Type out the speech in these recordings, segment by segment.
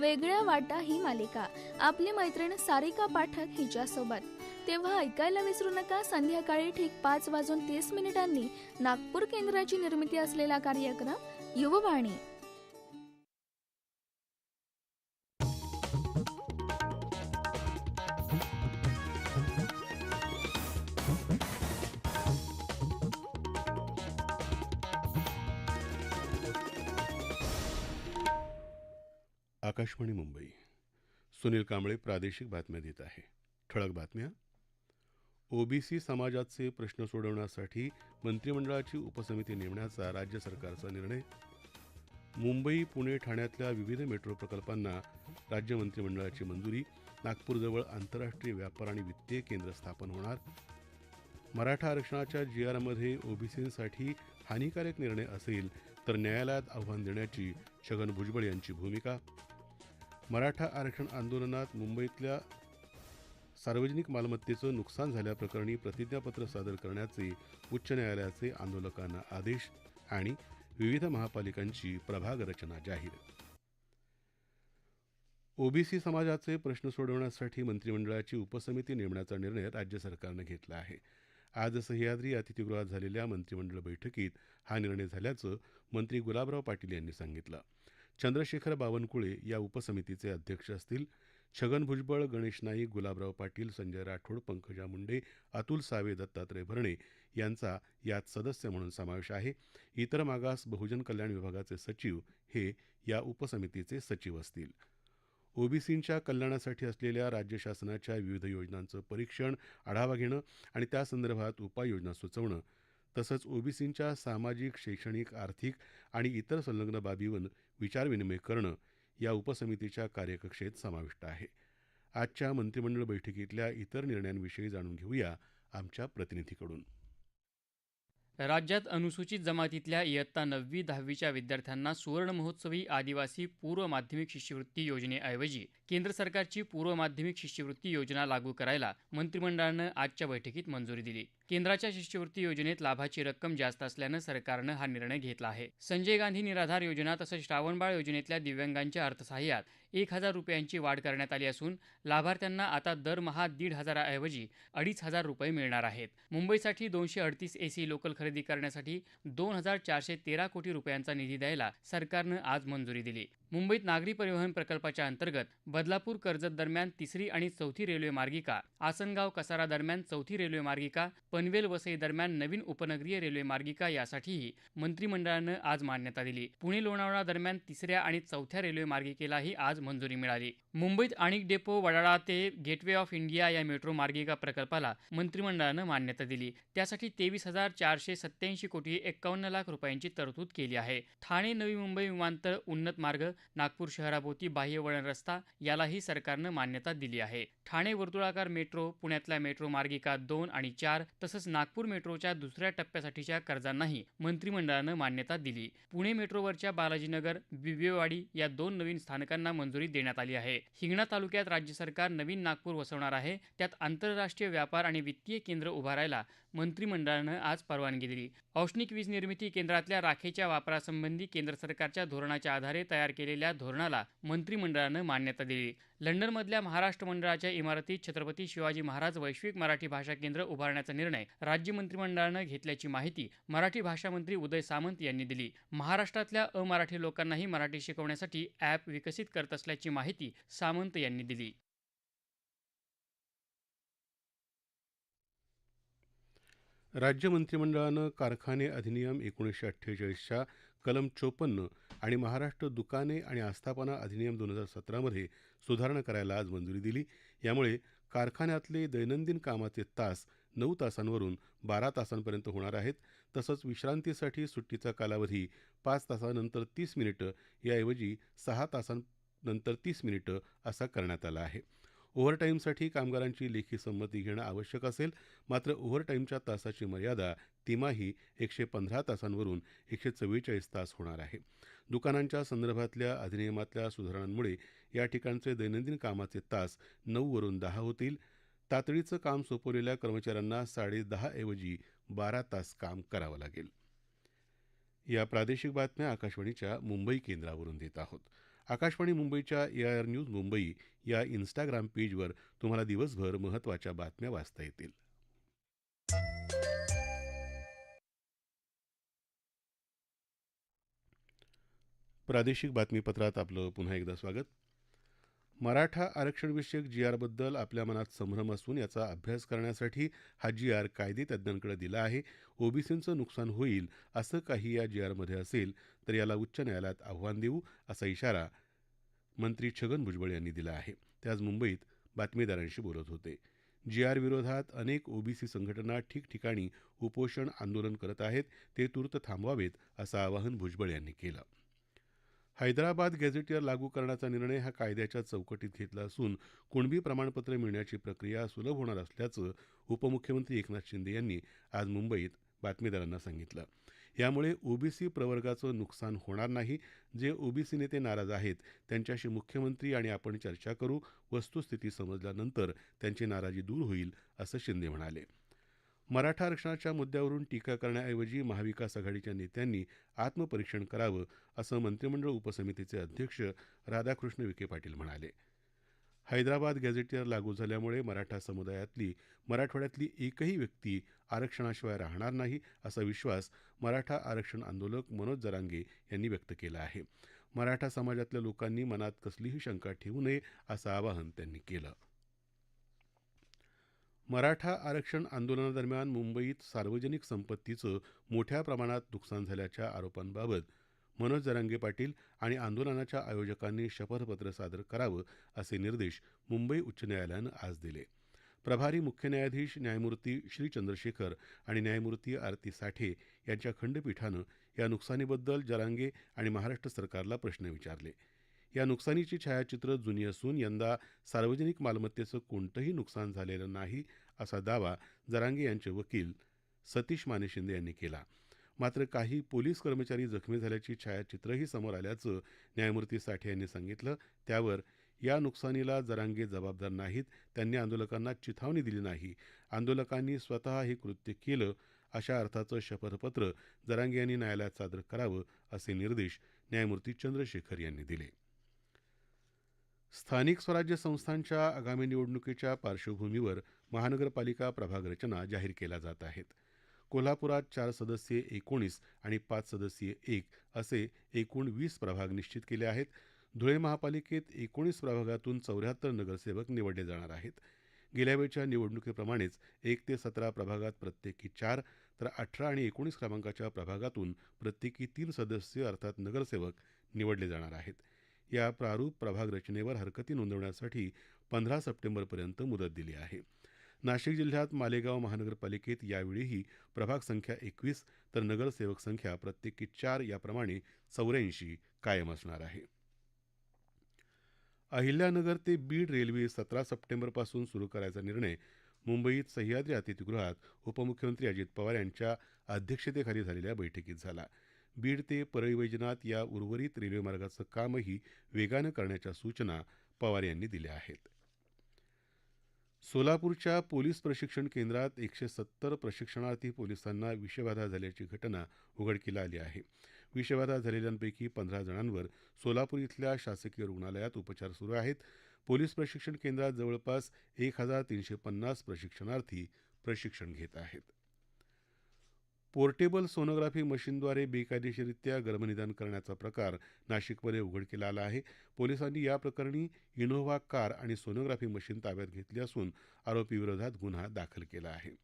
वेगळ्या वाटा ही मालिका. आपली मैत्रीण सारिका पाठक हिच्यासोबत. तेव्हा ऐकायला विसरू नका संध्याकाळी ठीक पाच वाजून तीस मिनिटांनी नागपूर केंद्राची निर्मिती असलेला कार्यक्रम युववाणी. आकाशवाणी मुंबई. सुनील कांबळे प्रादेशिक बातम्या देत आहे. ठळक बातम्या. ओबीसी समाजाचे प्रश्न सोडवण्यासाठी मंत्रिमंडळाची उपसमिती नेमण्याचा राज्य सरकारचा निर्णय. मुंबई पुणे ठाण्यातल्या विविध मेट्रो प्रकल्पांना राज्य मंत्रिमंडळाची मंजुरी. नागपूरजवळ आंतरराष्ट्रीय व्यापार आणि वित्तीय केंद्र स्थापन होणार. मराठा आरक्षणाच्या जी आरमध्ये ओबीसींसाठी हानिकारक निर्णय असेल तर न्यायालयात आव्हान देण्याची छगन भुजबळ यांची भूमिका. मराठा आरक्षण आंदोलनात मुंबईतल्या सार्वजनिक मालमत्तेचं नुकसान झाल्याप्रकरणी प्रतिज्ञापत्र सादर करण्याचे उच्च न्यायालयाचे आंदोलकांना आदेश आणि विविध महापालिकांची प्रभाग रचना जाहीर. ओबीसी समाजाचे प्रश्न सोडवण्यासाठी मंत्रिमंडळाची उपसमिती नेमण्याचा निर्णय राज्य सरकारनं घेतला आहे. आज सह्याद्री अतिथीगृहात झालेल्या मंत्रिमंडळ बैठकीत हा निर्णय झाल्याचं मंत्री गुलाबराव पाटील यांनी सांगितलं. चंद्रशेखर बावनकुळे या उपसमितीचे अध्यक्ष असतील. छगन भुजबळ गणेश नाईक गुलाबराव पाटील संजय राठोड पंकजा मुंडे अतुल सावे दत्तात्रय भरणे यांचा यात सदस्य म्हणून समावेश आहे. इतर मागास बहुजन कल्याण विभागाचे सचिव हे या उपसमितीचे सचिव असतील. ओबीसींच्या कल्याणासाठी असलेल्या राज्य शासनाच्या विविध योजनांचं परीक्षण आढावा घेणं आणि त्यासंदर्भात उपाययोजना सुचवणं तसंच ओबीसींच्या सामाजिक शैक्षणिक आर्थिक आणि इतर संलग्न बाबीवर विचारविनिमय करणं या उपसमितीच्या कार्यकक्षेत समाविष्ट आहे. आजच्या मंत्रिमंडळ बैठकीतल्या इतर निर्णयांविषयी जाणून घेऊया आमच्या प्रतिनिधीकडून. राज्यात अनुसूचित जमातीतल्या इयत्ता नववी दहावीच्या विद्यार्थ्यांना सुवर्ण महोत्सवी आदिवासी पूर्व माध्यमिक शिष्यवृत्ती योजनेऐवजी केंद्र सरकारची पूर्व माध्यमिक शिष्यवृत्ती योजना लागू करायला मंत्रिमंडळानं आजच्या बैठकीत मंजुरी दिली. केंद्राच्या शिष्यवृत्ती योजनेत लाभाची रक्कम जास्त असल्यानं सरकारनं हा निर्णय घेतला आहे. संजय गांधी निराधार योजना तसंच श्रावणबाळ योजनेतल्या दिव्यांगांच्या अर्थसहाय्यात एक हजार रुपयांची वाढ करण्यात आली असून लाभार्थ्यांना आता दरमहा दीड हजाराऐवजी अडीच हजार रुपये मिळणार आहेत. मुंबईसाठी दोनशे अडतीस एसी लोकल खरेदी करण्यासाठी दोन हजार चारशे तेरा कोटी रुपयांचा निधी द्यायला सरकारनं आज मंजुरी दिली. मुंबईत नागरी परिवहन प्रकल्पाच्या अंतर्गत बदलापूर कर्जत दरम्यान तिसरी आणि चौथी रेल्वे मार्गिका आसनगाव कसारा दरम्यान चौथी रेल्वे मार्गिका पनवेल वसई दरम्यान नवीन उपनगरीय रेल्वे मार्गिका यासाठीही मंत्रिमंडळानं आज मान्यता दिली. पुणे लोणावळा दरम्यान तिसऱ्या आणि चौथ्या रेल्वे मार्गिकेलाही आज मंजुरी मिळाली. मुंबईत आणिक डेपो वडाळा ते गेटवे ऑफ इंडिया या मेट्रो मार्गिका प्रकल्पाला मंत्रिमंडळानं मान्यता दिली. त्यासाठी तेवीस हजार चारशे सत्याऐंशी कोटी एक्कावन्न लाख रुपयांची तरतूद केली आहे. ठाणे नवी मुंबई विमानतळ उन्नत मार्ग नागपूर शहराभोवती बाह्य वळण रस्ता यालाही सरकारनं मान्यता दिली आहे. ठाणे वर्तुळाकार मेट्रो पुण्यातल्या मेट्रो मार्गिका दोन आणि चार तसंच नागपूर मेट्रोच्या दुसऱ्या टप्प्यासाठीच्या कर्जांनाही मंत्रिमंडळानं मान्यता दिली. पुणे मेट्रोवरच्या बालाजीनगर बिबवेवाडी या दोन नवीन स्थानकांना मंजुरी देण्यात आली आहे. हिंगणा तालुक्यात राज्य सरकार नवीन नागपूर वसवणार आहे. त्यात आंतरराष्ट्रीय व्यापार आणि वित्तीय केंद्र उभारायला मंत्रिमंडळानं आज परवानगी दिली. औष्णिक वीज निर्मिती केंद्रातल्या राखेच्या वापरासंबंधी केंद्र सरकारच्या धोरणाच्या आधारे तयार केलेल्या धोरणाला मंत्रिमंडळानं मान्यता दिली. लंडनमधल्या महाराष्ट्र मंडळाच्या इमारतीत छत्रपती शिवाजी महाराज वैश्विक मराठी भाषा केंद्र उभारण्याचा निर्णय राज्य मंत्रिमंडळानं घेतल्याची माहिती मराठी भाषा मंत्री उदय सामंत यांनी दिली. महाराष्ट्रातल्या अमराठी लोकांनाही मराठी शिकवण्यासाठी ॲप विकसित करत असल्याची माहिती सामंत यांनी दिली. राज्य मंत्रिमंडळानं कारखाने अधिनियम एकोणीसशे अठ्ठेचाळीसच्या कलम चोपन्न आणि महाराष्ट्र दुकाने आणि आस्थापना अधिनियम दोन हजार सतरामध्ये सुधारणा करायला आज मंजुरी दिली. यामुळे कारखान्यातले दैनंदिन कामाचे तास नऊ तासांवरून बारा तासांपर्यंत होणार आहेत. तसंच विश्रांतीसाठी सुट्टीचा कालावधी पाच तासानंतर तीस मिनिटं याऐवजी सहा नंतर तीस मिनिटं असा करण्यात आला आहे. ओव्हरटाईमसाठी कामगारांची लेखी संमती घेणं आवश्यक असेल मात्र ओव्हरटाईमच्या तासाची मर्यादा तिमाही एकशे पंधरा तासांवरून एकशे चव्वेचाळीस तास होणार आहे. दुकानांच्या संदर्भातल्या अधिनियमातल्या सुधारणांमुळे या ठिकाणचे दैनंदिन कामाचे तास नऊवरून दहा होतील. तातडीचं काम सोपवलेल्या कर्मचाऱ्यांना साडे ऐवजी बारा तास काम करावं लागेल. या प्रादेशिक बातम्या आकाशवाणीच्या मुंबई केंद्रावरून देत आहोत. आकाशवाणी मुंबईच्या ए आर न्यूज मुंबई या इन्स्टाग्राम पेजवर तुम्हाला दिवसभर महत्त्वाच्या बातम्या वाचता येतील. प्रादेशिक बातमीपत्रात आपलं पुन्हा एकदा स्वागत. मराठा आरक्षणविषयक जी आरबद्दल आपल्या मनात संभ्रम असून याचा अभ्यास करण्यासाठी हा जी आर कायदेतज्ञांकडे दिला आहे. ओबीसींचं नुकसान होईल असं काही या जी आरमध्ये असेल तर याला उच्च न्यायालयात आव्हान देऊ असा इशारा मंत्री छगन भुजबळ यांनी दिला आहे. ते आज मुंबईत बातमीदारांशी बोलत होते. जी आर विरोधात अनेक ओबीसी संघटना ठिकठिकाणी उपोषण आंदोलन करत आहेत. ते तूर्त थांबवावेत असं आवाहन भुजबळ यांनी केलं. हैदराबाद गॅझेटियर लागू करण्याचा निर्णय हा कायद्याच्या चौकटीत घेतला असून कुणबी प्रमाणपत्र मिळण्याची प्रक्रिया सुलभ होणार असल्याचं उपमुख्यमंत्री एकनाथ शिंदे यांनी आज मुंबईत बातमीदारांना सांगितलं. यामुळे ओबीसी प्रवर्गाचं नुकसान होणार नाही जे ओबीसी नेते नाराज आहेत त्यांच्याशी मुख्यमंत्री आणि आपण चर्चा करू वस्तुस्थिती समजल्यानंतर त्यांची नाराजी दूर होईल असं शिंदे म्हणाले. मराठा आरक्षणाच्या मुद्द्यावरून टीका करण्याऐवजी महाविकास आघाडीच्या नेत्यांनी आत्मपरीक्षण करावं असं मंत्रिमंडळ उपसमितीचे अध्यक्ष राधाकृष्ण विखे पाटील म्हणाले. हैदराबाद गॅझेटियर लागू झाल्यामुळे मराठा समुदायातली मराठवाड्यातली एकही व्यक्ती आरक्षणाशिवाय राहणार नाही असा विश्वास मराठा आरक्षण आंदोलक मनोज जरांगे यांनी व्यक्त केला आहे. मराठा समाजातल्या लोकांनी मनात कसलीही शंका ठेवू नये असं आवाहन त्यांनी केलं. मराठा आरक्षण आंदोलनादरम्यान मुंबईत सार्वजनिक संपत्तीचं मोठ्या प्रमाणात नुकसान झाल्याच्या आरोपांबाबत मनोज जरांगे पाटील आणि आंदोलनाच्या आयोजकांनी शपथपत्र सादर करावं असे निर्देश मुंबई उच्च न्यायालयानं आज दिले. प्रभारी मुख्य न्यायाधीश न्यायमूर्ती श्री चंद्रशेखर आणि न्यायमूर्ती आरती साठे यांच्या खंडपीठानं या नुकसानीबद्दल जरांगे आणि महाराष्ट्र सरकारला प्रश्न विचारले. या नुकसानीची छायाचित्रं जुनी असून यंदा सार्वजनिक मालमत्तेचं कोणतंही नुकसान झालेलं नाही असा दावा जरांगे यांचे वकील सतीश माने शिंदे यांनी केला. मात्र काही पोलीस कर्मचारी जखमी झाल्याची छायाचित्रही समोर आल्याचं न्यायमूर्ती साठे यांनी सांगितलं. त्यावर या नुकसानीला जरांगे जबाबदार नाहीत त्यांनी आंदोलकांना चिथावणी दिली नाही. आंदोलकांनी स्वतः हे कृत्य केलं अशा अर्थाचं शपथपत्र जरांगे यांनी न्यायालयात सादर करावं असे निर्देश न्यायमूर्ती चंद्रशेखर यांनी दिले. स्थानिक स्वराज्य संस्थांच्या आगामी निवडणुकीच्या पार्श्वभूमीवर महानगरपालिका प्रभाग रचना जाहीर केल्या जात आहेत. कोल्हापुरात चार सदस्यीय एकोणीस आणि पाच सदस्यीय एक असे एकूण वीस प्रभाग निश्चित केले आहेत. धुळे महापालिकेत एकोणीस प्रभागातून चौऱ्याहत्तर नगरसेवक निवडले जाणार आहेत. गेल्या वेळच्या निवडणुकीप्रमाणेच एक ते सतरा प्रभागात प्रत्येकी चार तर अठरा आणि एकोणीस क्रमांकाच्या प्रभागातून प्रत्येकी तीन सदस्य अर्थात नगरसेवक निवडले जाणार आहेत. या प्रारूप प्रभाग रचनेवर हरकती नोंदवण्यासाठी पंधरा सप्टेंबरपर्यंत मुदत दिली आहे. नाशिक जिल्ह्यात मालेगाव महानगरपालिकेत यावेळीही प्रभाग संख्या एकवीस तर नगरसेवक संख्या प्रत्येकी चार याप्रमाणे चौऱ्याऐंशी कायम असणार आहे. अहिल्यानगर ते बीड रेल्वे सतरा सप्टेंबरपासून सुरू करायचा निर्णय मुंबईत सह्याद्री अतिथीगृहात उपमुख्यमंत्री अजित पवार यांच्या अध्यक्षतेखाली झालेल्या बैठकीत झाला. बीड ते परळी वैजनाथ या उर्वरित रेल्वेमार्गाचं कामही वेगानं करण्याच्या सूचना पवार यांनी दिल्या आहेत. सोलापूरच्या पोलीस प्रशिक्षण केंद्रात एकशे सत्तर प्रशिक्षणार्थी पोलिसांना विषबाधा झाल्याची घटना उघडकीला आली आहे. विषबाधा झालेल्यांपैकी पंधरा जणांवर सोलापूर इथल्या शासकीय रुग्णालयात उपचार सुरू आहेत. पोलीस प्रशिक्षण केंद्रात जवळपास एक हजार तीनशे पन्नास प्रशिक्षणार्थी प्रशिक्षण घेत आहेत. पोर्टेबल सोनोग्राफी मशीनद्वारे बेकायदेशीरित्या गर्भनिदान करण्याचा प्रकार नाशिकमध्ये उघडकीला आला आहे. पोलिसांनी या प्रकरणी इनोव्हा कार आणि सोनोग्राफी मशीन ताब्यात घेतली असून आरोपीविरोधात गुन्हा दाखल केला आहे.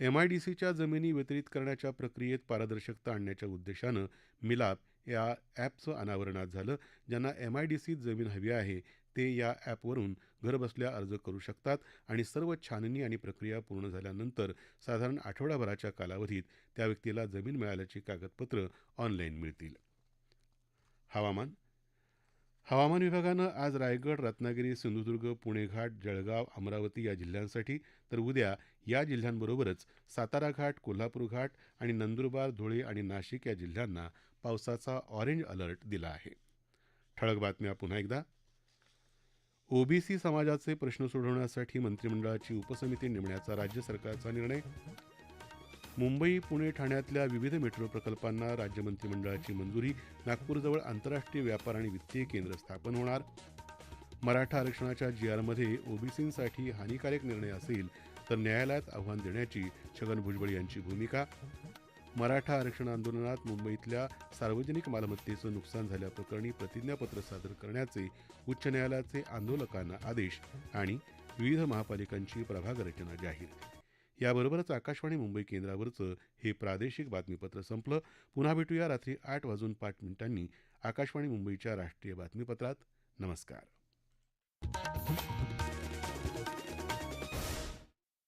एमआयडीसीच्या जमिनी वितरित करण्याच्या प्रक्रियेत पारदर्शकता आणण्याच्या उद्देशानं मिलाप या ॲपचं अनावरणात झालं ज्यांना एमआयडीसीत जमीन हवी आहे ते या ॲपवरून घरबसल्या अर्ज करू शकतात आणि सर्व छाननी आणि प्रक्रिया पूर्ण झाल्यानंतर साधारण आठवडाभराच्या कालावधीत त्या व्यक्तीला जमीन मिळाल्याची कागदपत्रं ऑनलाईन मिळतील. हवामान. हवामान विभागानं आज रायगड रत्नागिरी सिंधुदुर्ग पुणे घाट जळगाव अमरावती या जिल्ह्यांसाठी तर उद्या या जिल्ह्यांबरोबरच सातारा घाट कोल्हापूर घाट आणि नंदुरबार धुळे आणि नाशिक या जिल्ह्यांना पावसाचा ऑरेंज अलर्ट दिला आहे. ठळक बातम्या पुन्हा एकदा. ओबीसी समाजाचे प्रश्न सोडवण्यासाठी मंत्रिमंडळाची उपसमिती नेमण्याचा राज्य सरकारचा निर्णय? मुंबई पुणे ठाण्यातल्या विविध मेट्रो प्रकल्पांना राज्य मंत्रिमंडळाची मंजुरी नागपूरजवळ आंतरराष्ट्रीय व्यापार आणि वित्तीय केंद्र स्थापन होणार? मराठा आरक्षणाच्या जी आरमध्ये ओबीसींसाठी हानिकारक निर्णय असेल तर न्यायालयात आव्हान देण्याची छगन भुजबळ यांची भूमिका? मराठा आरक्षण आंदोलनात मुंबईतल्या सार्वजनिक मालमत्तेचं नुकसान झाल्याप्रकरणी प्रतिज्ञापत्र सादर करण्याचे उच्च न्यायालयाचे आंदोलकांना आदेश आणि विविध महापालिकांची प्रभाग रचना जाहीर. याबरोबरच आकाशवाणी मुंबई केंद्रावरचं हे प्रादेशिक बातमीपत्र संपलं. पुन्हा भेटूया रात्री आठ वाजून पाच मिनिटांनी आकाशवाणी मुंबईच्या राष्ट्रीय बातमीपत्रात. नमस्कार.